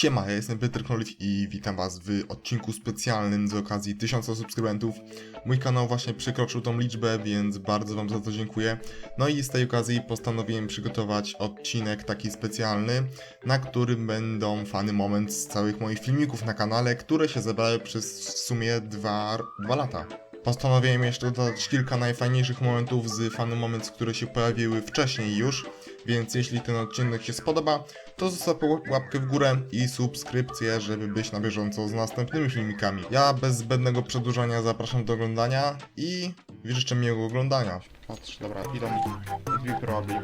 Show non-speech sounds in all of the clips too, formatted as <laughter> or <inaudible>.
Siema, ja jestem Piotr Knolik i witam was w odcinku specjalnym z okazji 1000 subskrybentów. Mój kanał właśnie przekroczył tą liczbę, więc bardzo wam za to dziękuję. No i z tej okazji postanowiłem przygotować odcinek taki specjalny, na którym będą fany moment z całych moich filmików na kanale, które się zebrały przez w sumie dwa, dwa lata. Postanowiłem jeszcze dodać kilka najfajniejszych momentów z fany moments, które się pojawiły wcześniej już, więc jeśli ten odcinek się spodoba, to zostaw łap- łapkę w górę i subskrypcję, żeby być na bieżąco z następnymi filmikami. Ja bez zbędnego przedłużania zapraszam do oglądania i życzę miłego oglądania. Patrz, dobra, idą drzwi robi.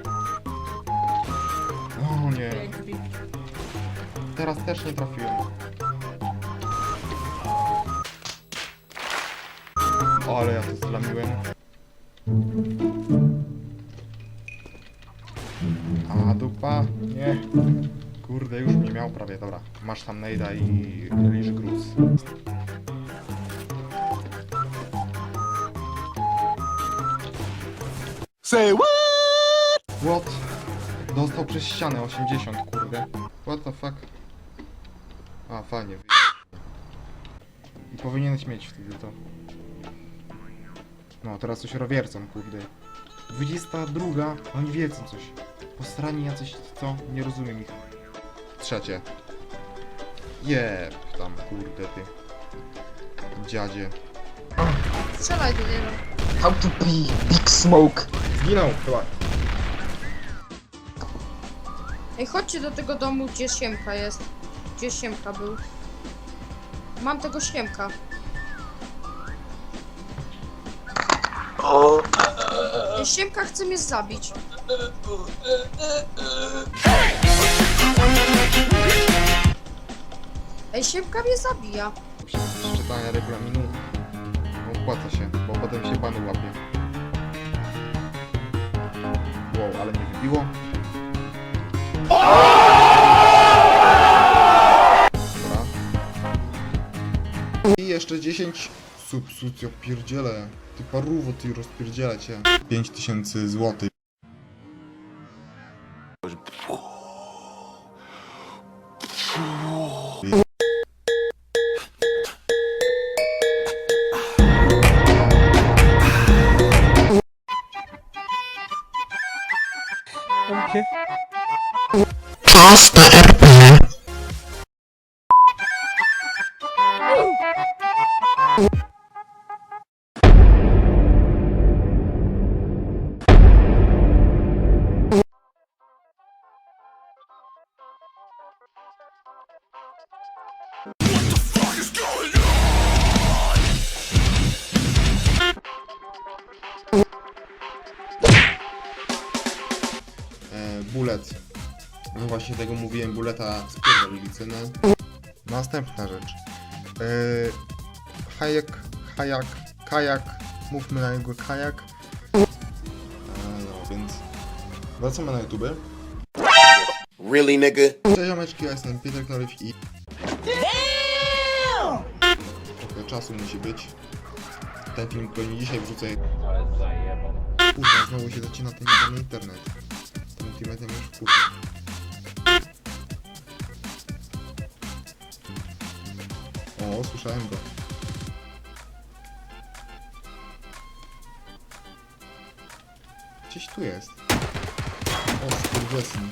O nie, teraz też nie trafiłem. O, ale ja to zlamiłem. A dupa? Nie. Kurde, już mnie miał prawie, dobra. Masz tam nejda i liż gruz. Say what? What? Dostał przez ścianę 80, kurde. What the fuck? A, fajnie. I powinieneś mieć wtedy to. No, teraz coś rowiercą, kurde. 22, oni wiedzą coś. Posrani jacyś, co? Nie rozumiem ich. Trzecie. Jeb, tam, kurde, ty. Dziadzie. Strzelaj do niego. How to be Big Smoke? Zginął, chyba. Ej, chodźcie do tego domu, gdzie Siemka jest. Gdzie Siemka był. Mam tego Siemka. Ej, Siemka chce mnie zabić. Ej, Siemka mnie zabija. Przez czytania regulaminu opłaca się, bo potem się panu łapie. Wow, ale mnie wybiło. I jeszcze 10 subsut, ja pierdzielę. Ty parówo, ty rozpierdzielę cię. 5000 złotych. e, bullet. No właśnie tego mówiłem, buleta spierdolili cenę. Następna rzecz. E, hajek, hajak, kajak. Mówmy na niego kajak. E, no więc wracamy na YouTube. Really, nigga? Cześć ziomeczki, ja jestem Peter Knoryw i... Trochę czasu musi być. Ten film pewnie dzisiaj wrzucę. Kurwa, znowu się zacina ten internet. Ultimatem już kurwa. O, słyszałem go. Gdzieś tu jest. O, skurwesyn.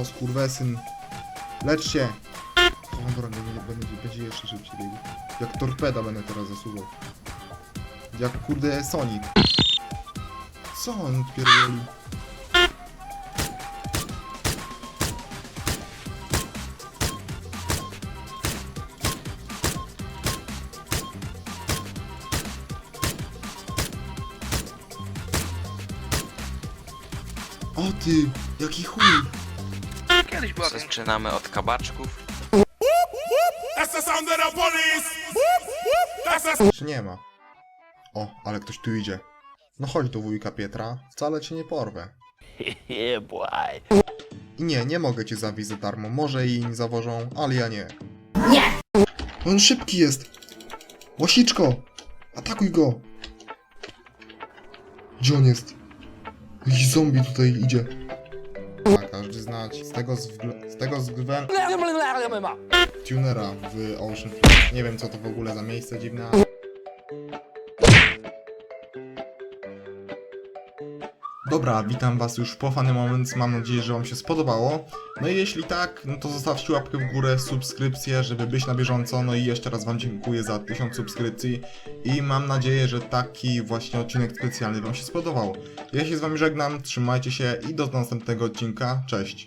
O, skurwesyn. Lecz się! Będzie, jeszcze szybciej biegł. Jak torpeda będę teraz zasuwał. Jak kurde Sonic. Co on odpierdoli? O ty! Jaki chuj! Zaczynamy od kabaczków. Czy nie ma? O, ale ktoś tu idzie. No chodź do wujka Pietra, wcale cię nie porwę. I <laughs> nie, nie mogę cię zawieźć za darmo. Może i inni zawożą, ale ja nie. Nie! On szybki jest! Łasiczko! Atakuj go! Gdzie on jest? Jakiś zombie tutaj idzie. Każdy znać z tego z tego zgwę... tunera w Ocean Flash. Nie wiem co to w ogóle za miejsce dziwne. Dobra, witam was już po fany moment, mam nadzieję, że wam się spodobało. No i jeśli tak, no to zostawcie łapkę w górę, subskrypcję, żeby być na bieżąco. No i jeszcze raz wam dziękuję za 1000 subskrypcji i mam nadzieję, że taki właśnie odcinek specjalny wam się spodobał. Ja się z wami żegnam, trzymajcie się i do następnego odcinka, cześć!